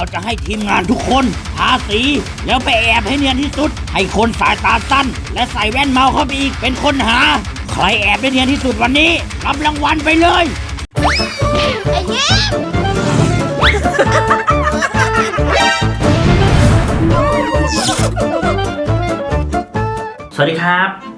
เราจะให้ทีมงานทุกคนทาสี แล้วไปแอบให้เนียนที่สุด ให้คนสายตาสั้น และใส่แว่นเมาเข้าไปอีกเป็นคนหา ใครแอบได้เนียนที่สุดวันนี้รับรางวัลไปเลยไอ้เงี้ยสวัสดีครับ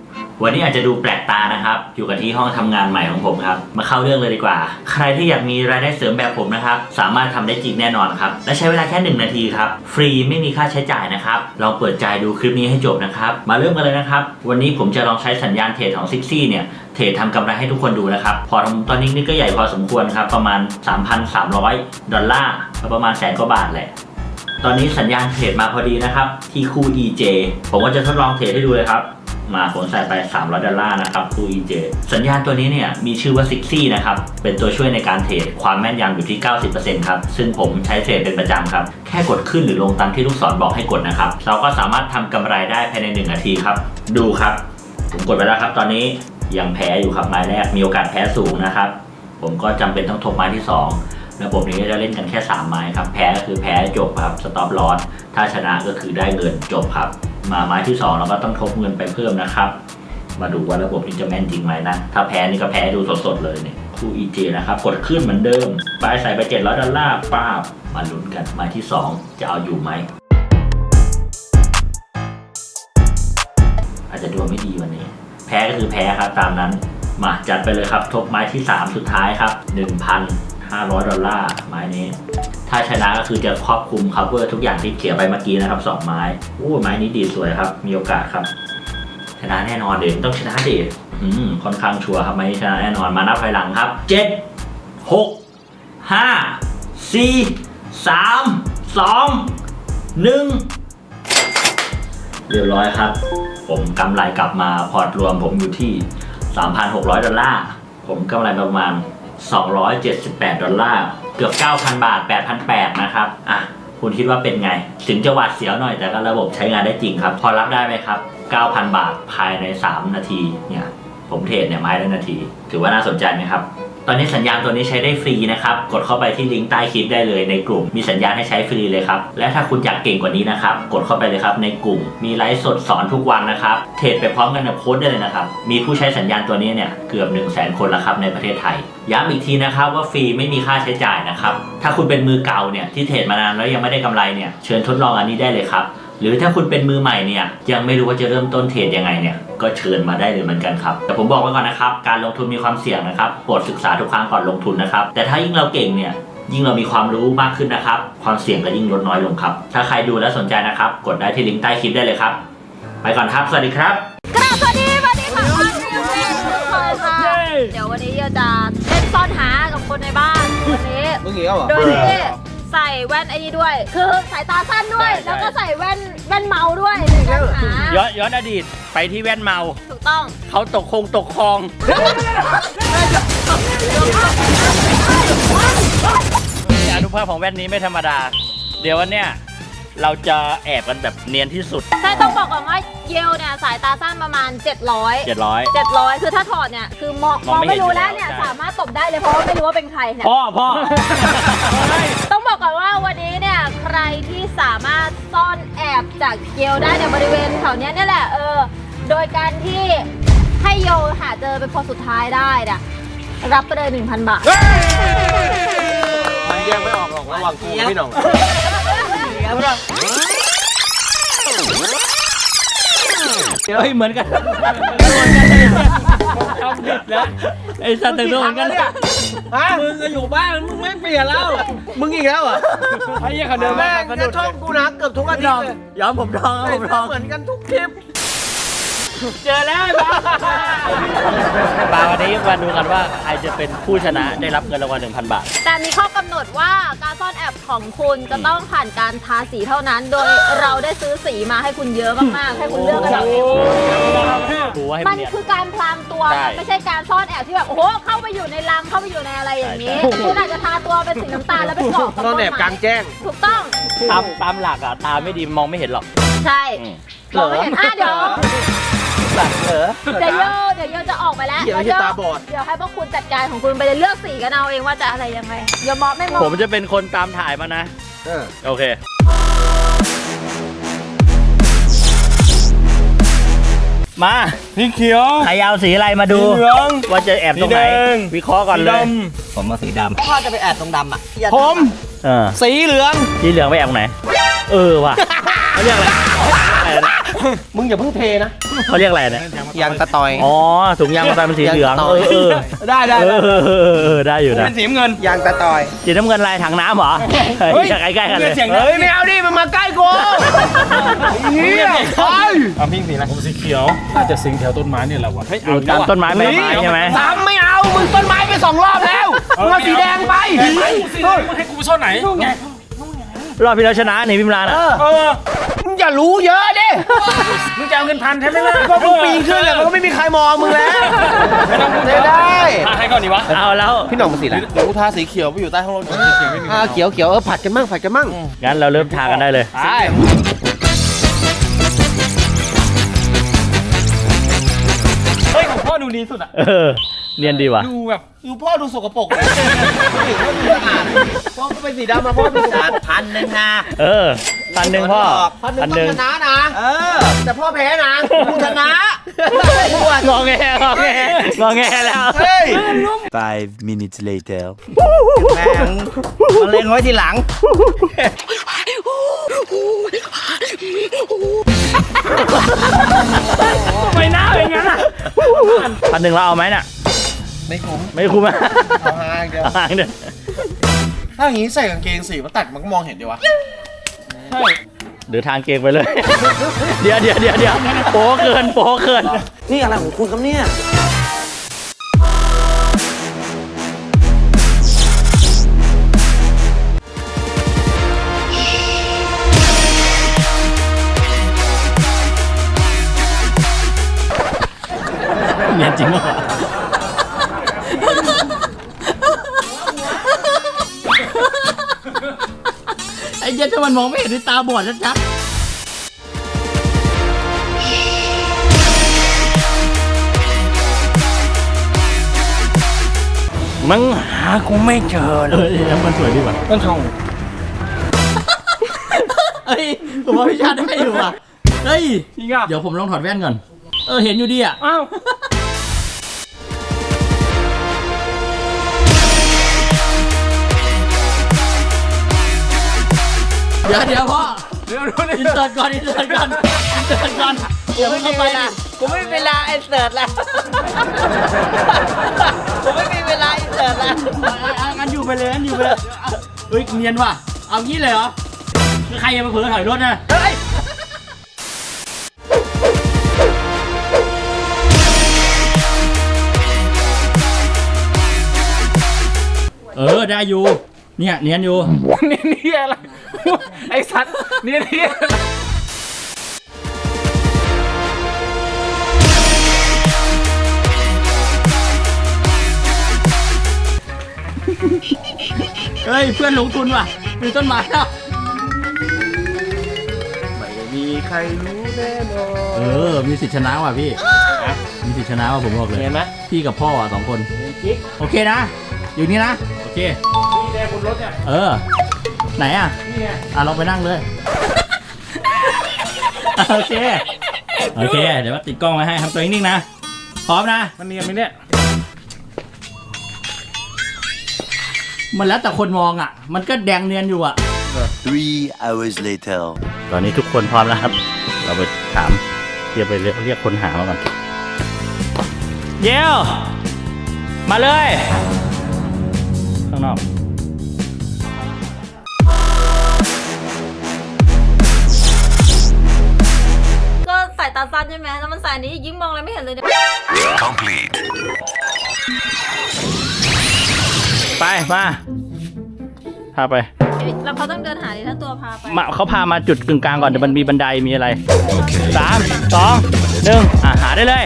วันนี้อาจจะดูแปลกตานะครับ อยู่กันที่ห้องทำงานใหม่ของผมครับ มาเข้าเรื่องเลยดีกว่า ใครที่อยากมีรายได้เสริมแบบผมนะครับ สามารถทำได้จริงแน่นอนครับ และใช้เวลาแค่ 1 นาทีครับ ฟรีไม่มีค่าใช้จ่ายนะครับ ลองเปิดใจดูคลิปนี้ให้จบนะครับ มาเริ่มกันเลยนะครับ วันนี้ผมจะลองใช้สัญญาณเทรดของซิกซี่เนี่ยเทรดทำกำไรให้ทุกคนดูนะครับ พอตอนนี้นี่ก็ใหญ่พอสมควรครับ ประมาณ 3,300 ดอลลาร์ประมาณแสนกว่าบาทแหละตอนนี้สัญญาณเทรดมาพอดีนะครับ ที่คู่ EJ ผมก็จะทดลองเทรดให้ดูเลยครับ มาผมใส่ไป 300 ดอลลาร์นะครับคู่ EJ สัญญาณตัวนี้เนี่ยมีชื่อว่า Sixy นะครับ เป็นตัวช่วยในการเทรดความแม่นยำอยู่ที่ 90%ครับ ซึ่งผมใช้เทรดเป็นประจำครับ แค่กดขึ้นหรือลงตามที่ลูกศรบอกให้กดนะครับ เราก็สามารถทำกำไรได้ภายใน 1 นาทีครับ ดูครับ ผมกดไปแล้วครับตอนนี้ยังแพ้อยู่ครับไม้แรกมีโอกาสแพ้สูงนะครับ ผมก็จำเป็นต้องทบไม้ที่ 2 ระบบนี้จะเล่นกันแค่ 3 ไม้ครับ แพ้ก็คือแพ้จบครับสต็อปลอสถ้าชนะก็คือได้เงินจบครับ มาไม้ที่2เราก็ต้องทบเงินไปเพิ่มนะครับ มาดูว่าระบบนี้จะแม่นจริงไหมนะ ถ้าแพ้นี่ก็แพ้ดูสดๆเลยเนี่ยคู่ EJ นะครับ กดขึ้นเหมือนเดิมปลายใส่ไป 700 ดอลลาร์ป้าบ มาลุ้นกันไม้ที่ 2 จะเอาอยู่ไหม อาจจะดวงไม่ดีวันนี้ แพ้ก็คือแพ้ครับตามนั้น มาจัดไปเลยครับทบไม้ที่ 3 สุดท้ายครับ 500 ดอลลาร์ไม้นี้ ถ้าชนะก็คือจะครอบคลุม cover ทุกอย่างที่เขียนไปเมื่อกี้นะครับ 2 ไม้อู้ไม้นี้ดีสวยครับ มีโอกาสครับ ชนะแน่นอนเด็ต้องชนะเด็อืมค่อนข้างชัวร์ครับไม้นี้ชนะแน่นอนมานับถอยหลังครับ 7 6 5 4 3 2 1เรียบร้อยครับ ผมกำไรกลับมาพอร์ตรวมผมอยู่ที่ 3,600 ดอลลาร์ ผมกำไรประมาณ 278 ดอลลาร์ เกือบ 9,000 บาท 8,800 นะครับ อะ คุณคิดว่าเป็นไง ถึงจะหวาดเสียวหน่อยแต่ก็ระบบใช้งานได้จริงครับ พอรับได้ไหมครับ 9,000 บาทภายใน 3 นาทีเนี่ย ผมเทรดเนี่ยไม้ละนาที ถือว่าน่าสนใจไหมครับ ตอนนี้สัญญาณตัวนี้ใช้ได้ฟรีนะครับ กดเข้าไปที่ลิงก์ใต้คลิปได้เลยในกลุ่ม มีสัญญาณให้ใช้ฟรีเลยครับ และถ้าคุณอยากเก่งกว่านี้นะครับ กดเข้าไปเลยครับในกลุ่ม มีไลฟ์สดสอนทุกวันนะครับ เทรดไปพร้อมกันกับโค้ดได้เลยนะครับ มีผู้ใช้สัญญาณตัวนี้เนี่ยเกือบ 1 0 0 0 0แคนแล้วครับในประเทศไทย ย้ำอีกทีนะครับว่าฟรีไม่มีค่าใช้จ่ายนะครับ ถ้าคุณเป็นมือเก่าเนี่ยที่เทรดมานานแล้วยังไม่ได้กำไรเนี่ย เชิญทดลองอันนี้ได้เลยครับ หรือถ้าคุณเป็นมือใหม่เนี่ยยังไม่รู้ว่าจะเริ่มต้นเทรดยังไงเนี่ยก็เชิญมาได้เลยเหมือนกันครับ แต่ผมบอกไว้ก่อนนะครับ การลงทุนมีความเสี่ยงนะครับโปรดศึกษาทุกครั้งก่อนลงทุนนะครับ แต่ถ้ายิ่งเราเก่งเนี่ยยิ่งเรามีความรู้มากขึ้นนะครับ ความเสี่ยงก็ยิ่งลดน้อยลงครับ ถ้าใครดูแล้วสนใจนะครับ กดได้ที่ลิงก์ใต้คลิปได้เลยครับ ไปก่อนครับ สวัสดีครับกราบสวัสดีสวัสดีค่ะวันนี้เล่นทุกคนค่ะ เดี๋ยววันนี้เราจะเล่นซ่อนหากับคนในบ้านวันนี้มึงอีกแล้วเหรอโดยที่ ใส่แว่นไอ้นี่ด้วย คือสายตาสั้นด้วยแล้วก็ใส่แว่นแว่นเมาด้วยในการหาย้อนย้อนอดีตไปที่แว่นเมา ถูกต้องเขาตกคงตกคลอง อนุภาพของแว่นนี้ไม่ธรรมดา เดี๋ยววันเนี้ยเราจะแอบกันแบบเนียนที่สุด ใช่ต้องบอกก่อนว่าเยลเนี่ยสายตาสั้นประมาณ 700 700 700 คือถ้าถอดเนี่ยคือมองมมององไม่ไม่รู้เห็นแล้วเนี่ย ใช่ สามารถตบได้เลยเพราะว่าไม่รู้ว่าเป็นใครเนี่ยพ่อพ่อ ต้องบอกก่อนว่าวันนี้เนี่ยใครที่สามารถซ่อนแอบจากเยลได้ในบริเวณแถวเนี้ยเนี่ยแหละเออโดยการที่ให้โยหาเจอเป็นคนสุดท้ายได้เนี่ยรับไปเลย1,000 บาท มันแยกไม่ออกหรอกระหว่างกูกับพี่หน่องเฮ้ยเหมือนกันทำผิดแล้วไอ้สัตว์ตึงตัวเหมือนกันเลย ฮะมึงก็อยู่บ้านมึงไม่เปลี่ยนแล้วมึงอีกแล้วเหรอไอ้ยังเขาเดินแม่งก็ช่องกูนะเกือบทุกอาทิตย์เลยย้อมผมทองใส่ผมทเสื้อองเหมือนกันทุกคลิป เจอแล้วบ้าบาวันนี้มาดูกันว่าใครจะเป็นผู้ชนะได้รับเงินรางวัล1,000 บาท แต่มีข้อกำหนดว่าการซ่อนแอบของคุณจะต้องผ่านการทาสีเท่านั้น โดยเราได้ซื้อสีมาให้คุณเยอะมากๆ ให้คุณเลือกกันเอาเองดูว่าให้มัมันนเนียน คือการพลางตัวใช่ มันไม่ใช่การซ่อนแอบที่แบบโอ้โหเข้าไปอยู่ในรังเข้าไปอยู่ในอะไรอย่างนี้ใช่ใช่คุณอาจจะทาตัวเป็นสีน้ำตาลแล้วไปเกาะกับนอนแอบกลางแจ้ง ถูกต้อง ตามตามหลักอะตาไม่ดีมองไม่เห็นหรอก ใช่อืมมองไม่เห็นอะเดี๋ยว สัตว์เหรอ เดี๋ยวโยเดี๋ยวโยจะออกไปแล้วเดี๋ยวไม่ใช่ตาบอด เดี๋ยวให้พวกคุณจัดการของคุณไปเลยเลือกสีกันเอาเองว่าจะอะไรยังไงโยมองไม่มองผมจะเป็นคนตามถ่ายมานะ เออโอเค มาสีเขียวใครเอาสีอะไรมาดู สีเหลือง ว่าจะแอบตรงไหน สีแดง วิเคราะห์ก่อนเลยผมมาสีดำพ่อจะไปแอบตรงดำอะผมเออสีเหลือง สีเหลืองไปแอบตรงไหน เออว่ะเขาเรียกอะไรอะไรนะ มึงอย่าเพิ่งเทนะเขาเรียกอะไรเนี่ยยางตะตอย อ๋อถุงยางมะตอยเป็นสีเหลืองยางเอต่ออเออได้ได้เออเออเออเออได้อยู่นะเป็นสีน้ำเงิน ยางตะตอย สีน้ำเงินลายถังน้ำเหรอเฮ้ย ใกล้ๆกันเลย เสียงเฮ้ยไม่เอาดิมันมาใกล้กูเฮียไปเอาพิงสีอะไรผมสีเขียว น่าจะสิงแถวต้นไม้เนี่ยแหละวะเฮ้ยอยู่ตามต้นไม้ใบไม้ใช่ไหมสามไม่เอา มึงต้นไม้ไปสองรอบแล้ว มึงเอาสีแดงไปสีแดงมึงให้กูไปซ่อนไหน รอบที่แล้วชนะนี่พิมรานอะเออมึงอย่ารู้เยอะดิมึงจะเอาเงินพันใช่ไหมล่ะก็มึงปีนขึ้นเลยมันก็ไม่มีใครมองมึงแล้วไม่ต้องเทได้อะให้ก่อนดีวะเอาแล้วพี่หน่องมาสีอะไรเดี๋ยวกูทาสีเขียวไปอยู่ใต้ห้องรถอ่าเขียวเขียวเออผัดกันมั่งผัดกันมั่งงั้นเราเริ่มทากันได้เลยใช่เฮ้ยของพ่อดูดีสุดอะ เออเนียนดีว่ะ ดูแบบดูพ่อดูสกปรกเลยพ่อก็เป็นสีดำมาพ่อเป็นสีดำพันหนึ่งนะเออพันหนึ่งพ่อพันหนึ่งต้องชนะนะเออ แต่พ่อแพ้นะกูชนะงอแงงอแงงอแงแล้วเฮ้ย Five minutes later. แม่งมาเล่นไว้ทีหลังไม่น่าเป็นงั้นอะพันหนึ่งเราเอาไหมน่ะ ไม่คุ้มไม่คุ้มอะเอาหางเดียวเอาหางเดียวถ้าอย่างนี้ใส่กางเกงสีมาตัดมันก็มองเห็นดีวะหรือทางเกงไปเลย เดี๋ยวเดี๋ยวเดี๋ยวเดี๋ยวโป๊เกินโป๊เกิน นี่อะไรของคุณครับเนี่ย เนียนจริงเห ถ้ามันมองไม่เห็นด้วยตาบอดชัดๆมึงหากูไม่เจอเลยแล้วมันสวยดีว่ะต้นทองเฮ้ยผมว่าพี่ชาติได้อยู่ว่ะเฮ้ยจริงอะเดี๋ยวผมลองถอดแว่นก่อน เออเห็นอยู่ดีอะ อ้าว ดี๋ยวเดี๋ยวพ่อเดี๋ยวดูดิอินเสิร์ตก่อนอินเสิร์ตก่อนอินเสิร์ตก่อนเดี๋ยวมึงเข้าไปนะกูไม่มีเวลาไอ้เสิร์ตแล้วกูไม่มีเวลาไอ้เสิร์ตแล้วงั้นอยู่ไปเลยงั้นอยู่ไปเลยเอาเฮ้ยเนียนว่ะเอางี้เลยเหรอคือใครจะมาเผลอถอยรถนะเฮ้ยเออ ได้อยู่ เนี่ยเนียนอยู่ นี่นี่อะไร ไอสัตว์นี่นี่อะไรเฮ้ย เพื่อนลงทุนว่ะมีต้นไม้แล้วมีใครรู้แน่นอนเออมีสิทธิชนะว่ะพี่ มีสิทธิชนะว่ะผมบอกเลย เห็นไหมพี่กับพ่ออะสองคนโอเคนะ อยู่นี่นะโอ เค นี่แดงบนรถเนี่ยเออ ไหนอะ นี่ไงอะลองไปนั่งเลย โอเค โอเค เดี๋ยวว่าติดกล้องไว้ให้ทำตัวนิ่งๆนะ พร้อมนะ มันเนียนไหมเนี่ยมันแล้วแต่คนมองอะ มันก็แดงเนียนอยู่อะ Three hours later. ตอนนี้ทุกคนพร้อมแล้วครับ เราไปถามเรียกไปเรียกเรียกคนหามาก่อน เยวมาเลย ข้างนอกก็สายตาสั้นใช่ไหมแล้วมันสายนี้ยิ่งมองอะไรไม่เห็นเลยเนี่ยไปมาพาไปแล้วเขาต้องเดินหาดิถ้าตัวพาไปมาเขาพามาจุดกึ่งกลางก่อนเดี๋ยวมันมีบันไดมีอะไรสามสองหนึ่งอะหาได้เลย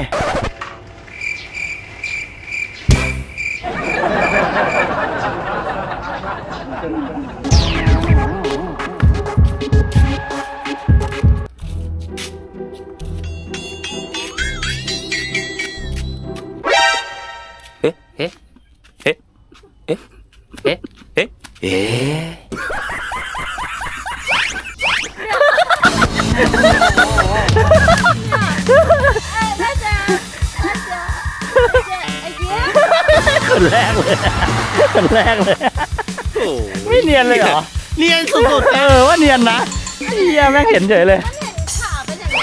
เออว่าเนียนนะเฮียแม่งเห็นเฉยเลยมันเห็นขาเป็นอย่างนี้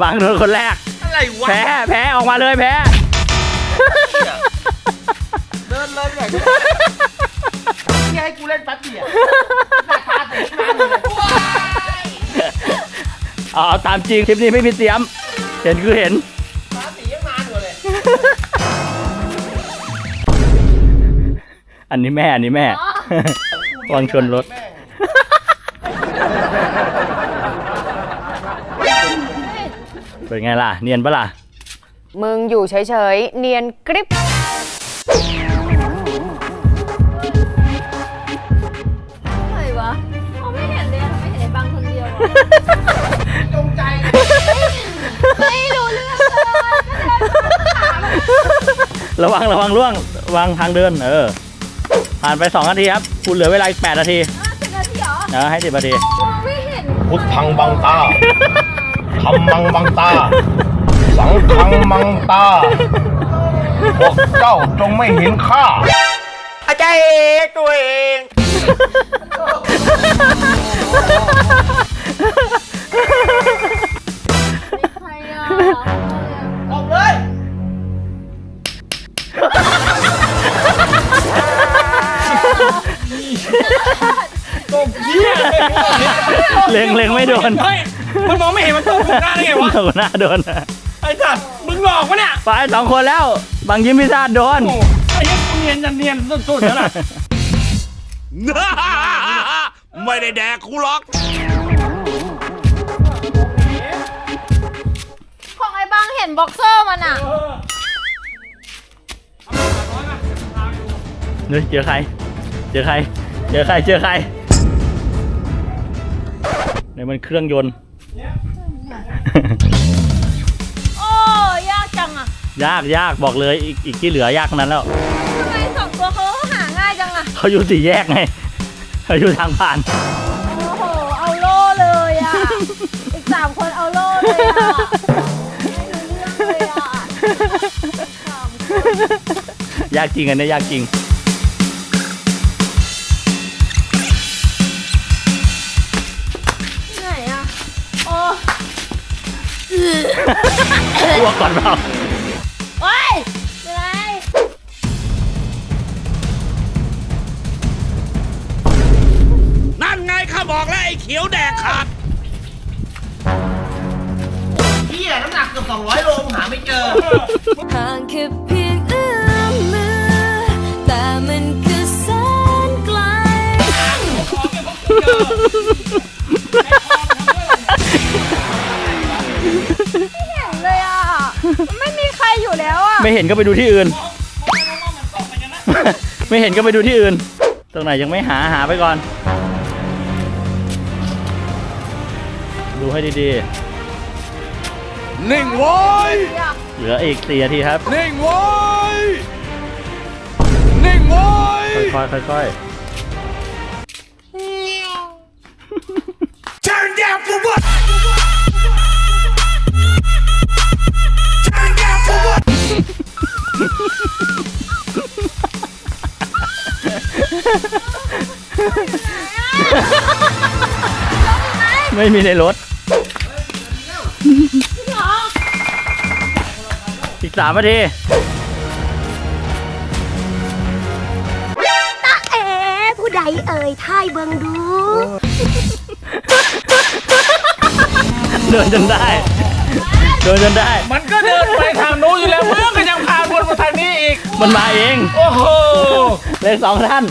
บางโดนคนแรกๆอะไรวะแพ้แพ้ออกมาเลยแพ้ เดินเลยแบบนี้นี่ให้กูเล่นแป๊บเดียวราคาถึงห้าหมื่นเลยเอาเอาตามจริงคลิปนี้ไม่มีเตรียม เห็นคือเห็นภาษียังนานอยู่เลยอันนี้แม่อันนี้แม่ วางชนรถ เป็นไงล่ะ เนียนปะล่ะ มึงอยู่เฉยๆ เนียนกริบอะไรวะเขาไม่เห็นเลยทำไมเห็นไอ้บางคนเดียวอะจงใจไม่รู้เรื่องเลยระวังระวังล่วงวางทางเดิน เออ ผ่านไป 2 นาทีครับ คุณเหลือเวลาอีก 8 นาที อะสิบนาทีเหรอเออให้ 10 นาที มองไม่เห็น พุทธังบังตาธ รรมังบังตา สังฆังมังตาพวกเจ้าจงไม่เห็นข้าอาจารย์เองตัวเอง ใครอะออกเลย เล็งเล็งไม่โดนเฮ้ยมันมองไม่เห็นมันตัวหน้าได้ไงวะหัวหน้าโดนไอ้สัตว์มึงหลอกวะเนี่ยไปสองคนแล้ว บางยิ้มพิซซ่าโดน โอ้ไอ้ยังเนียนจะเนียนสุดๆแล้วน่ะไม่ได้แดกกูหรอก ของไอ้บางเห็นบ็อกเซอร์มันอะ เฮ้ยเจอใคร เจอใคร เจอใคร เจอใคร ในมันเครื่องยนต์ โอ้ยากจังอะยากยากบอกเลยอีกอีกที่เหลือยากทั้งนั้นแล้วทำไมสองตัวเขาหาง่ายจังอะเขาอยู่สี่แยกไงเขาอยู่ทางผ่าน โอ้โหเอาโล่เลยอะ อีกสามคนเอาโล่เลยอะไม่รู้เรื่องเลยอะสามคน ยากจริงอันนี้ยากจริง อ้วกก่อนเปล่าโอ้ยเป็นไรนั่นไงข้าบอกแล้วไอ้เขียวแดกขาดเฮียน้ำหนักเกือบ200โลมึงหาไม่เจอ ห่างแค่เพียงเอื้อมมือ แต่มันคือแสนไกล ไม่เห็นก็ไปดูที่อื่น ไม่เห็นก็ไปดูที่อื่น ตรงไหนยังไม่หาหาไปก่อน ดูให้ดีนิ่งไว้ๆ เหลืออีกสี่นาทีครับ นิ่งไว้นิ่งไว้ค่อยๆค่อย Turn down for what? ไม่มีในรถอีกสามนาทีเอ๋ผู้ใดเอ่ยท่ายเบิงดู เดินจนได้ เดินจนได้ มันก็เดินไปทางโน้นอยู่แล้วมึงก็ยัง มันมาเอง โอ้โหเลยสองท่าน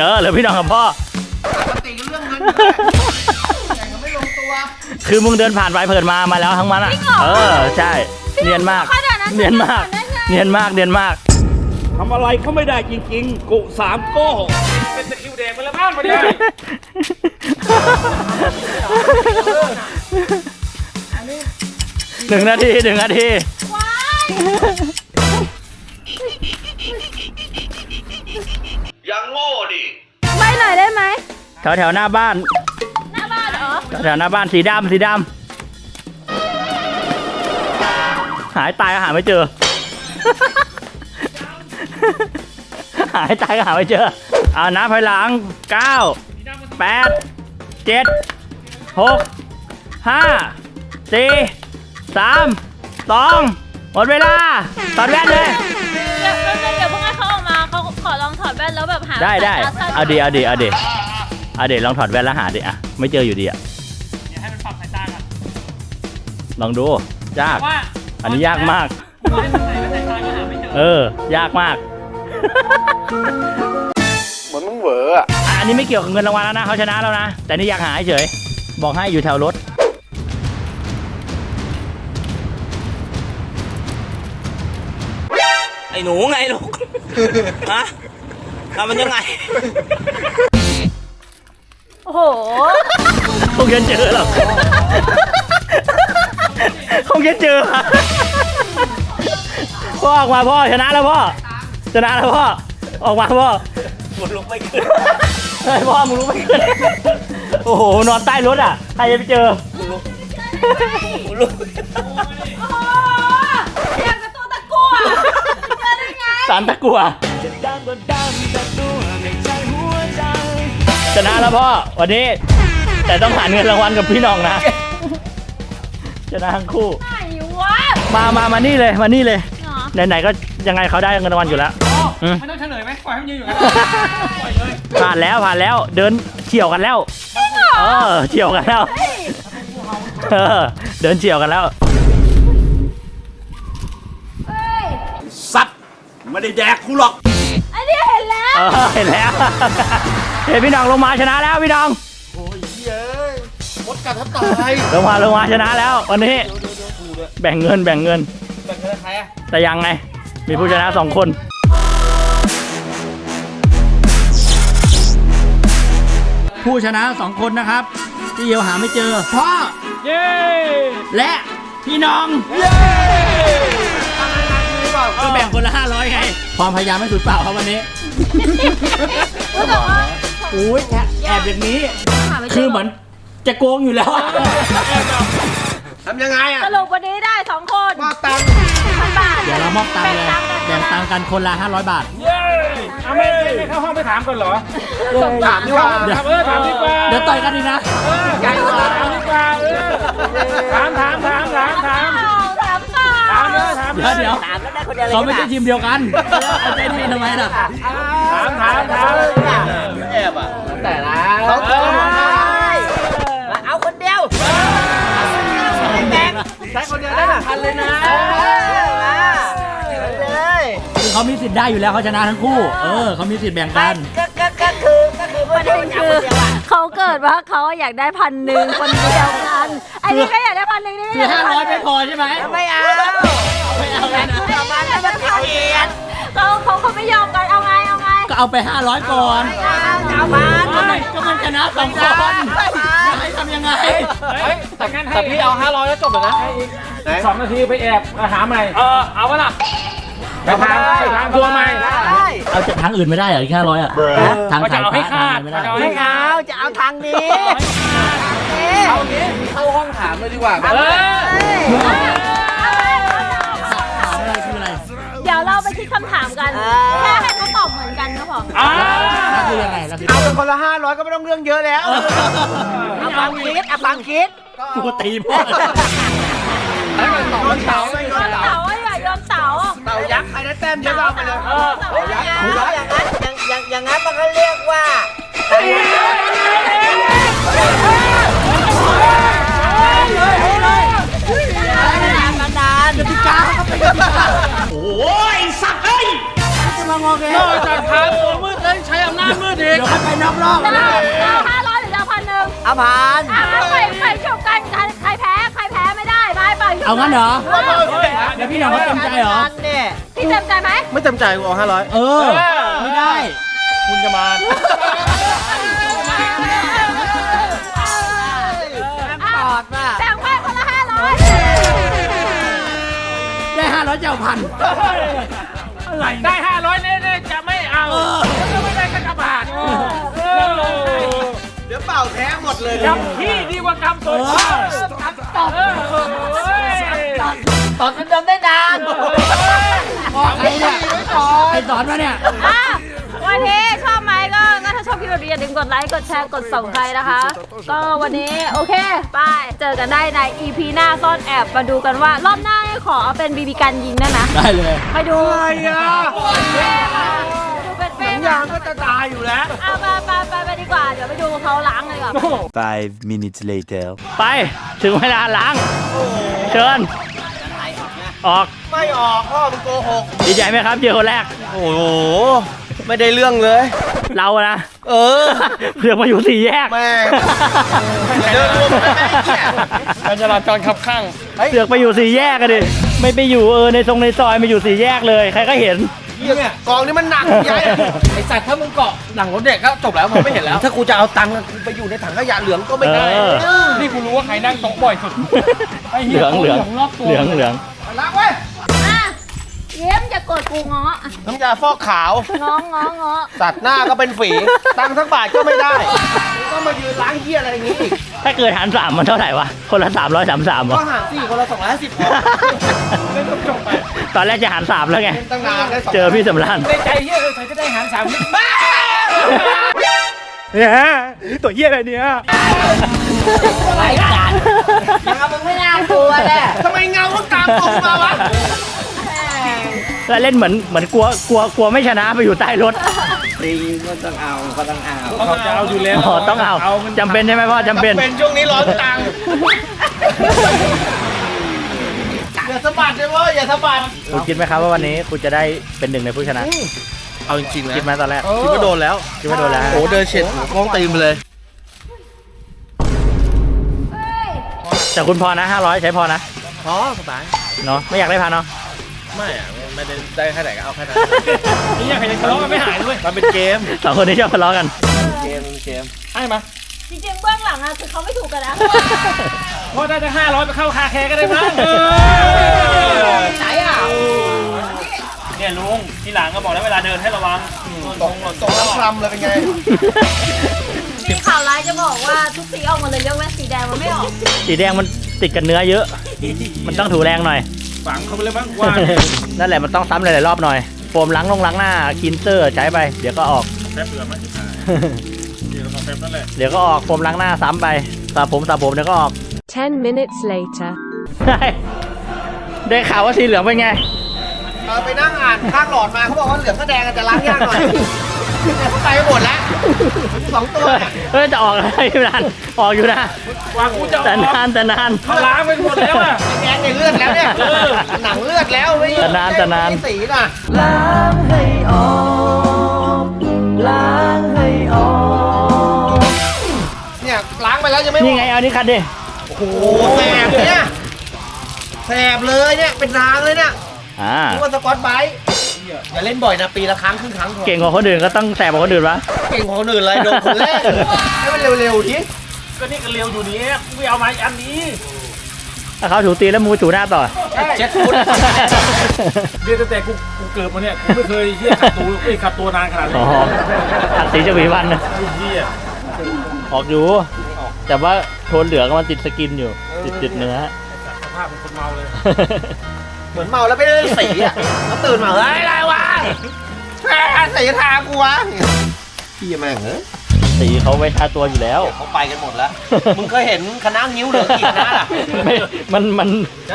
เออเหลือพี่น้องกับพ่อ ปกติก็เรื่องเงินอยู่แล้วแต่ก็ไม่ลงตัว คือมึงเดินผ่านไปเผินมามาแล้วทั้งมันอะเออใช่ เนียนมาก ขนาดนั้นเนียนมากได้ไงเนียนมาก เนียนมาก ทำอะไรเขาไม่ได้จริงๆ กุสามโก้เป็นตะคริวแดงไปแล้วบ้านมาได้หนึ่งนาทีหนึ่งนาทีอย่างโง่ดิไปหน่อยได้ไหมแถวแถวๆหน้าบ้านแถวหน้าบ้านสีดำสีดำหายตายก็หาไม่เจอ หายตายก็หาไม่เจอเอานับภายหลังเก้าแปดเจ็ดหกห้าสี่สามสองหมดเวลาตอดแว่นเลย เดี๋ยวเดี๋ยวเดี๋ยวเพิ่งให้เขาออกมาเขาขอลองถอดแว่นแล้วแบบหาได้ได้สยตสั้นเอาดีเอาดีเอาดี เอาดีลองถอดแว่นแล้วหาดิอะไม่เจออยู่ดีอะเดี๋ยวให้มันปรับสายตาก่อนลองดูยาก ว่าอันนี้ยากมากไม่ใส่ไม่ใส่ตาก็หาไม่เจอเออ ยากมาก เหมือนมึงเหวออะอะอันนี้ไม่เกี่ยวกับเงินรางวัลแล้วนะเขาชนะแล้วนะ แต่นี่อยากหาเฉยบอกให้อยู่แถวรถ ไอ้หนูไงลูก ฮะทำมันยังไง โอ้โห คงจะเจอหรอกคงจะเจอ พ่อออกมาพ่อชนะแล้วพ่อ ชนะแล้วพ่อ ออกมาพ่อมึงลุกไม่ขึ้นเฮ้ยพ่อมึงลุกไม่ขึ้น โอ้โห นอนใต้รถอะ ใครจะไปเจออยากจะตัวตะกั่วเจอได้ไง สารตะกัว ชนะแล้วพ่อ วันนี้ แต่ต้องหาเงินรางวัลกับพี่น้องนะ ชนะทั้งคู่ ไหนวะมามามานี่เลย มานี่เลย เหรอไหนๆก็ยังไงเขาได้เงินรางวัลอยู่แล้วอืม ไม่ต้องเฉลยไหมปล่อยให้มันยืนอยู่กันปล่อยเลยผ่านแล้วผ่านแล้วเดินเฉียวกันแล้ว เออเฉียวกันแล้ว เออเดินเฉียวกันแล้ว เฮ้ยสัตว์ไม่ได้แดกกูหรอก อันนี้เห็นแล้ว เออเห็นแล้ว เฮ้ยพี่น้องลงมาชนะแล้วพี่น้องโอ้ยเย้ยมดกัดทับตายลงมาลงมาชนะแล้ว วันนี้แบ่งเงินแบ่งเงิน แบ่งเงินใครอะแต่ยังไง มีผู้ชนะสองคน ผู้ชนะสองคนนะครับที่เยียวหาไม่เจอพ่อเย้และพี่น้องก็แบ่งคนละ500ไงความพยายามไม่สุดเปล่าครับวันนี้ รู้แต่ว่า อุ้ยแอบแอบอย่างนี้ หาไม่เจคือเหมือนจะโกงอยู่แล้วอะทำยังไงอะสรุปวันนี้ได้สองคนมอบตังค์พันบาทเดี๋ยวเรามอบตังค์เลยแบ่งตังค์กันแบ่งตังค์กันคนละ 500 บาท เย้เอาไม่ไม่เข้าห้องไปถามก่อนเหรอถามดีกว่าเดี๋ยวถามเออถามดีกว่าเดี๋ยวต่อยกันดีนะถามดีกว่าเออถามถามถามถามถามถามเปล่าถามเลยถามเดี๋ยวเดี๋ยวเขาไม่ใช่ทีมเดียวกันเอาใจดีทำไมล่ะ ถามถามถามแอ บอะแต่ละเขาเจอหมดได้เอาคนเดียวแบ่งใช้คนเดียวได้พันเลยนะเลยคือเขามีสิทธิ์ได้อยู่แล้วเขาชนะทั้งคู่ เออเขามีสิทธิ์แบ่งกันก็ก็ก็คือก็คือประเด็นคือเขาเกิดว่าเขาอยากได้พันหนึ่งคนเดียวกันไอ้นี่ก็อยากได้พันหนึ่งนี่ก็คืออยากได้500ไม่พอใช่ไหมไม่เอาไม่เอาเลยนะประมาณนั้นมันเกลียดเขาเขาเขาไม่ยอมกัน ก็เอาไป 500 ก่อนเอามาไม่ก็มันชนะสองคนจะให้ทำยังไง เฮ้ยแต่งั้นให้แต่พี่เอาห้าร้อยแล้วจบเลยนะสองนาทีไปแอบหาใหม่ เออ เอาวะล่ะไปทางไปทางทัวร์ใหม่ได้เอาจากทางอื่นไม่ได้เหรออีก500อะทางก็จะสายเอาฟ้าให้ขาดทางอะไรไม่ได้จะเอาไม่ให้ขาเอาดจะเอาทางนี้เอางี้เข้าห้องถามเลยดีกว่าเออถามอะไรคืออะไรเดี๋ยวเราไปคิดคำถามกัน เหมือนกันก็พออ่าแล้วคือยังไงแล้วคือเอาเป็นคนละห้าร้อยก็ไม่ต้องเรื่องเยอะแล้วเอาความคิดเอาความคิดกูตีพ่อต่อมันเต่าไม่ยก็อมเต่าเต๋าอะอย่ายอมเต๋าเต่ายักษ์ใครได้แต้มเยอะก็เอาไปเลยเออเต๋าเต่ายัยักกษ์ษ์อย่างนั้นอย่างอย่างอย่างนั้นมันก็เรียกว่าบัน ดาลนอกจากทางตัวมืดแล้วยังใช้อำนาจมืดอีกเดี๋ยวค่อยไปนอกรอบเอาเอาห้าร้อยหรือเอาพันหนึ่งเอาผ่าน อะไปไปจบกันใครใครแพ้ใครแพ้ไม่ได้ไปไปเอางั้นเหรอเออเดี๋ยวพี่น้องเขาเต็มใจเหรอเนี่ยพี่เต็มใจไหมไม่เต็มใจกูเอาห้าร้อยเออ ไม่ได้ คุณจะมาปอดน่ะ แบ่งไปคนละห้าร้อยได้ห้าร้อยเจ้าพัน อะไรได้ห้าร้อยเน่ๆจะไม่เอาไม่ได้ก็จะบาทเดี๋ยวเป่าแท้หมดดเลยกำขี้ดีกว่ากำตดกำตดเออเฮ้ยตอดมันเดิมได้นานบอกใครเนี่ยไม่ตอดใครสอนมาเนี่ยอะวันนี้ ชอบคลิปแบบนี้อย่าลืมกดไลค์ กดแชร์ กดส่งใครนะคะ ก็วันนี้โอเคไปเจอกันได้ใน EP หน้าซ่อนแอบมาดูกันว่ารอบหน้าขอเอาเป็นบีบีกันยิงได้ไหมได้เลยไปดูอะไรอะเป้ค่ะดูเป็นเป้ยางก็จะตายอยู่แล้วเอาไปไปไปไปดีกว่า เดี๋ยวไปดูเขาล้างเลยดีกว่า Five minutes later. ไปถึงเวลาล้าง เชิญออก ไม่ออกพ่อมึงโกหก ดีใจไหมครับเจอคนแรก โอ้โห ไม่ได้เรื่องเลย เรานะเออเสือกมาอยู่สี่แยกแม่งอย่าเดินรวมกันนะไอ้เหี้ยการจราจรขับข้างเสือกไปอยู่สี่แยกกันดิไม่ไปอยู่เออในทรงในซอยมาอยู่สี่แยกเลย ใครก็เห็นเนี่ยกองนี้มันหนักใหญ่ไอสัตว์ถ้ามึงเกาะหลังรถเด็กก็จบแล้วมองไม่เห็นแล้ว ถ้ากูจะเอาตังค์กูไปอยู่ในถังขยะเหลืองก็ไม่ได้เออนี่กูรู้ว่าใครนั่งโต๊ะบ่อยสุดไอ้เหเหี้ยลืองเหลืองรอบตัวเหลืองเหลืองล้างเว้ยอะ เยี่ยมอย่ากดกูง้ออะน้ำยาฟอกขาว ง้อง้อง้อสัตว์หน้าก็เป็นฝี ตังค์ทั้งบาทก็ไม่ได้ก็มายืนล้างเหี้ยอะไรอย่างนี้อีกถ้าเกิดหารสามมันเท่าไหร่วะ คนละสามร้อยสามสามก็วะหารสี่คนละสองร้อยห้าสิบพอตอนแรกจะหารสามแล้วไงตั้งนานได้สองเจอพี่สำรานในใจเหี้ยเลยใครก็ได้หารสามเนี่ยตัวเหี้ยอะไรเนี่ยไรกันยังมึงไม่น่ากลัวแหละทำไมเงามันตามตรงมาวะ แล้วเล่นเหมือนเหมือนกลัวกลัวกลัวไม่ชนะไปอยู่ใต้รถเขาจะเอาอยู่แล้วอ๋อต้องเอาจำเป็นใช่ไหมพ่อจำเป็นเป็นช่วงนี้ร้อนตังค์อย่าสะบัดเลยเว้ยอย่าสะบัดคุณคิดไหมครับว่าวันนี้คุณจะได้เป็นหนึ่งในผู้ชนะ เอาจริงๆนะคิดไหมตอนแรกคิดว่าโดนแล้วคิดว่าโดนแล้วโอ้เดินเฉียดกล้องตีมเลย แต่คุณพอนะ500ใช้พอนะอ๋อสบายเนาะไม่อยากได้พันเนาะ ไม่อะไม่ได้ได้แค่ไหนก็เอาแค่นั้น นี่ยังใครจะทะเลาะกันไม่หายเลยมันเป็นเกม สองคนนี้ชอบทะเลาะกัน เกมมันเกมให้มาจริงๆเบื้องหลังอะคือเขาไม่ถูกกันนะเพราะได้จะห้าร้อยไปเข้าคาแคร์ก็ได้มั้งไหนอะเนี่ยลุงทีหลังก็บอกแล้วเวลาเดินให้ระวังตกตกน้ำคลำเลยเป็นไง มีข่าวร้ายจะบอกว่าทุกสีออกหมาเลยยกเว้นสีแดงมันไม่ออกสีแดงมันติดกับเนื้อเยอะ มันต้องถูแรงหน่อย ฝังเขาไปเลยมั้งว่านั่นแหละมันต้องซ้ำหลายๆรอบหน่อย โฟมล้างลงล้างหน้าคินเซอร์ใช้ไป เดี๋ยวก็ออก แป๊บเดียวมั้งเดี๋ยวเราแป๊บนั่นแหละเดี๋ยวก็ออกโฟมล้างหน้าซ้ำไปสระผมสระผมเดี๋ยวก็ออก 10 minutes later ได้ได้ข่าวว่าสีเหลืองเป็นไง เออไปนั่งอ่านข้างหลอดมาเขาบอกว่าเหลืองก็แดงอาจจะล้างยากหน่อย เนี่ยเขาไปหมดแล้วสองตัวเนี่ยเฮ้ยจะออกอะไรพี่นันออกอยู่นะวางกูจะอแต่อกนานแต่นานเขาล้างไปหมดแล้วอะ แดงในเลือดแล้วเนี่ยเออ หนังเลือดแล้วไม่แต่นานแต่นาน ไม่สีน่ะเนี่ยล้างไปแล้วยังไม่หมนี่ดไงเอานี่คันดิโอ้โหแสบเนี่ยแสบเลยเนี่ยเป็นทางเลยเนี่ยอ่าคิดว่าสกอตไบรท์ อย่าเล่นบ่อยนะปีละครั้งครึ่งครั้งพอเก่งกว่าคนอื่นก็ต้องแสบกว่าคนอื่นวะเก่งของคนอื่นเลยโดนคนแรกให้มันเร็วๆทีก็นี่ก็เร็วอยู่นี้กูไม่เอาไม้อันนี้ถ้าเขาถูตีแล้วมูถูหน้าต่อเจ็ดฟุตเรียนตั้งแต่กูกูเกิดมาเนี่ยกูไม่เคยเฮียขับตัวเอ้ยขับตัวนานขนาดนี้อ๋อขัดสีจะหวีวันนะไอ้เฮียออกอยู่ แต่ว่าโทนเหลืองมันติดสกินอยู่ ติดติดเนื้อสภาพเป็นคนเมาเลย เหมือนเมาแล้วไม่ได้เล่นสีอะแล้วตื่นมาเฮ้ยอะไรวะแม่สีทากูวะพี่แม่งเอ้ยสีเขาไว้ทาตัวอยู่แล้ว เขาไปกันหมดแล้ว มึงเคยเห็นคณะงิ้วเหลืองกี่คณะล่ะไม่มันมัน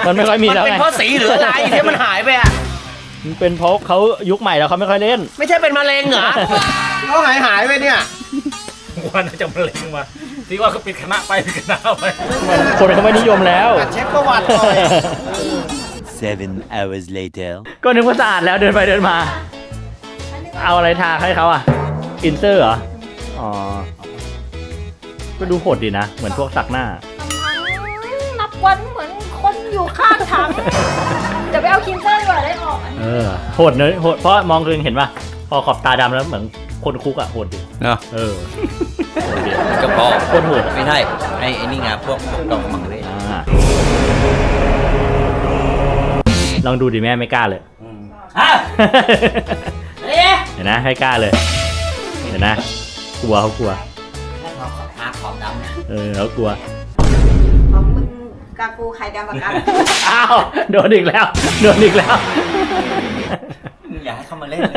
มันไม่ค่อยมีแล้วมันไงเป็นเพราะสีหรืออะไรที่มันหายไปอะมันเป็นเพราะเขายุคใหม่แล้วเขาไม่ค่อยเล่น ไม่ใช่เป็นมะเร็งเหรอเขาหายหายไปเนี่ยว่าน่าจะมาเล็งมาที่ว่าเขาปิดคณะไปปิดคณะไปคนเขาไม่นิยมแล้วเช็คประวัติหน่อย Seven hours later. ก็นึกว่าสะอาดแล้วเดินไปเดินมา เอาอะไรทาให้เขาอะอินเตอร์เหรอ อ๋อ ก็ดูโหดดีนะ เหมือนพวกสักหน้า นับวันเหมือนคนอยู่ข้างถังเดี๋ยวไปเอาคินเซอร์ดีกว่าได้ออกอันนี้เออ โหดเนอะโหดเพราะมองคือเห็นป่ะ พอขอบตาดำแล้วเหมือนคนคุกอะโหดดีเนาะเออโหดดีก็พอโคตรโหดอะไม่ใช่ไอ้ไอ้นี่ไงพวกพวกดอกมังเล่ ลองดูดิแม่ไม่กล้าเลยเห็นนะไม่กล้าเลย เห็นนะ กลัวเขากลัวชอบภาคความดำเนี่ยเออเขากลัว ของมึงกับกูใครดำกว่ากันอ้าว โดนอีกแล้ว โดนอีกแล้ว อยากให้เขามาเล่นเลย